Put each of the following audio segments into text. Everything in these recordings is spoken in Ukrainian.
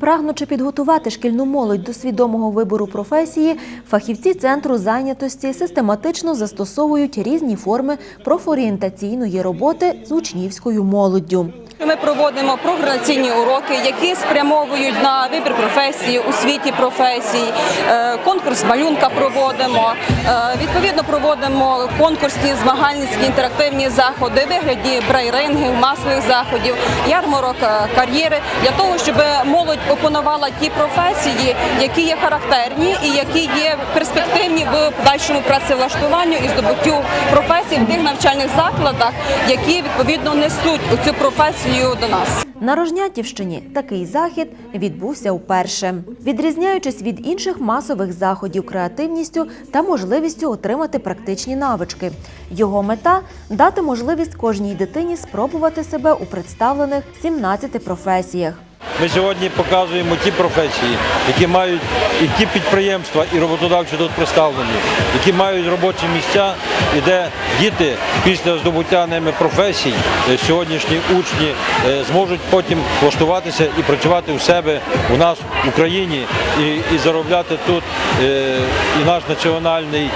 Прагнучи підготувати шкільну молодь до свідомого вибору професії, фахівці центру зайнятості систематично застосовують різні форми профорієнтаційної роботи з учнівською молоддю. Ми проводимо програмаційні уроки, які спрямовують на вибір професії у світі професій. Е, Конкурс малюнка проводимо. Е, Відповідно, проводимо конкурсні змагальницькі інтерактивні заходи, вигляді брейрингів, масових заходів, ярмарок е, кар'єри для того, щоб молодь опанувала ті професії, які є характерні і які є перспективні в подальшому працевлаштуванню і здобуттю професій в тих навчальних закладах, які відповідно несуть цю професію до нас. На Рожнятівщині такий захід відбувся вперше. Відрізняючись від інших масових заходів креативністю та можливістю отримати практичні навички. Його мета дати можливість кожній дитині спробувати себе у представлених 17 професіях. Ми сьогодні показуємо ті професії, які мають і ті підприємства, і роботодавці тут представлені, які мають робочі місця, і де діти після здобуття ними професій, е, сьогоднішні учні е, зможуть потім влаштуватися і працювати у себе у нас в Україні і, і заробляти тут е, і наш національний,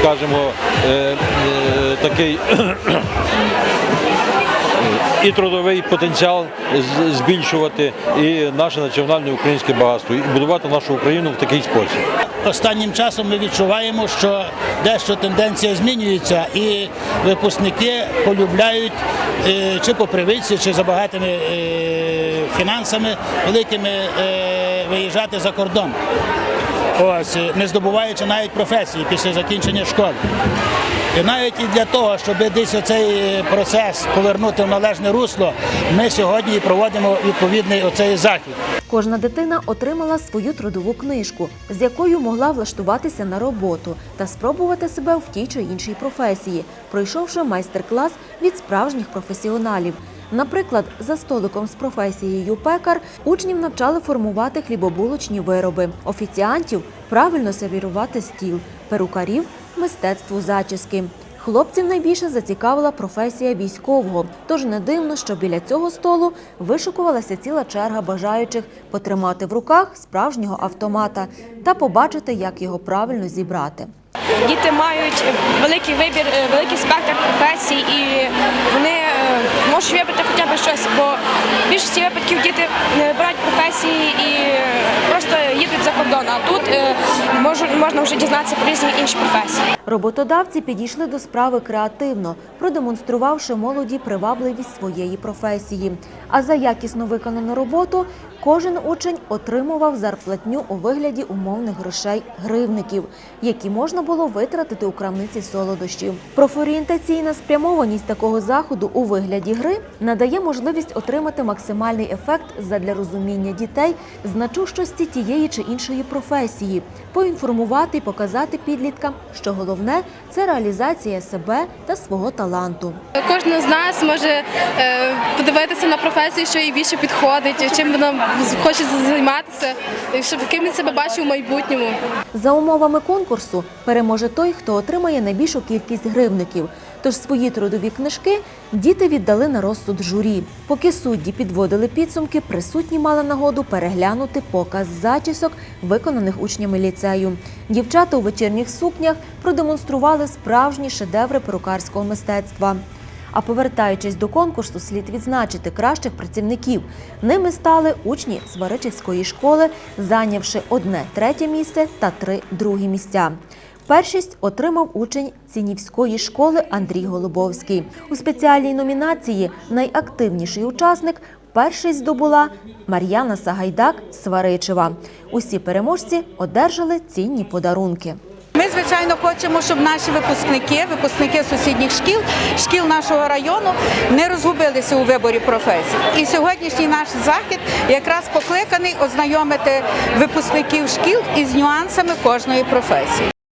скажімо, такий і трудовий потенціал збільшувати, і наше національне українське багатство, і будувати нашу Україну в такий спосіб. Останнім часом ми відчуваємо, що дещо тенденція змінюється, і випускники полюбляють е, чи по привичці, чи за багатими е, фінансами великими е, виїжджати за кордон. Ось, не здобуваючи навіть професії після закінчення школи. І навіть і для того, щоб десь оцей е, процес повернути в належне русло, ми сьогодні проводимо відповідний оцей захід. Кожна дитина отримала свою трудову книжку, з якою могла влаштуватися на роботу та спробувати себе в тій чи іншій професії, пройшовши майстер-клас від справжніх професіоналів. Наприклад, за столиком з професією пекар учнів навчали формувати хлібобулочні вироби, офіціантів правильно сервірувати стіл, перукарів мистецтву зачіски. Хлопців найбільше зацікавила професія військового, тож не дивно, що біля цього столу вишикувалася ціла черга бажаючих потримати в руках справжнього автомата та побачити, як його правильно зібрати. Діти мають великий вибір, е, великий спектр професій, і вони е, можуть вибрати хоча б щось, бо в більшості випадків діти не професії і е, просто їдуть за кордон. А тут е, можна вже дізнатися про різні інші професії. Роботодавці підійшли до справи креативно, продемонструвавши молоді привабливість своєї професії. А за якісно виконану роботу кожен учень отримував зарплатню у вигляді умовних грошей гривників, які можна було витратити у крамниці солодощів. Профорієнтаційна спрямованість такого заходу у вигляді гри надає можливість отримати максимальний ефект задля розуміння дітей значущості тієї чи іншої професії, поінформувати і показати підліткам, що головне це реалізація себе та свого таланту. Кожен з нас може е, подивитися на професію, що їй більше підходить, чим вона хоче займатися, щоб ким він себе бачив у майбутньому. За умовами конкурсу переможе той, хто отримає найбільшу кількість гривників. Тож свої трудові книжки діти віддали на розсуд журі. Поки судді підводили підсумки, присутні мали нагоду переглянути показ зачісок, виконаних учнями ліцею. Дівчата у вечірніх сукнях продемонстрували справжні шедеври перукарського мистецтва. А повертаючись до конкурсу, слід відзначити кращих працівників. Ними стали учні Сваричівської школи, зайнявши одне третє місце та три другі місця. Першість отримав учень Цінівської школи Андрій Голубовський. У спеціальній номінації Найактивніший учасник першість здобула Мар'яна Сагайдак Сваричева. Усі переможці одержали цінні подарунки. Ми, звичайно, хочемо, щоб наші випускники, випускники сусідніх шкіл, шкіл нашого району не розгубилися у виборі професій. І сьогоднішній наш захід якраз покликаний ознайомити випускників шкіл із нюансами кожної професії.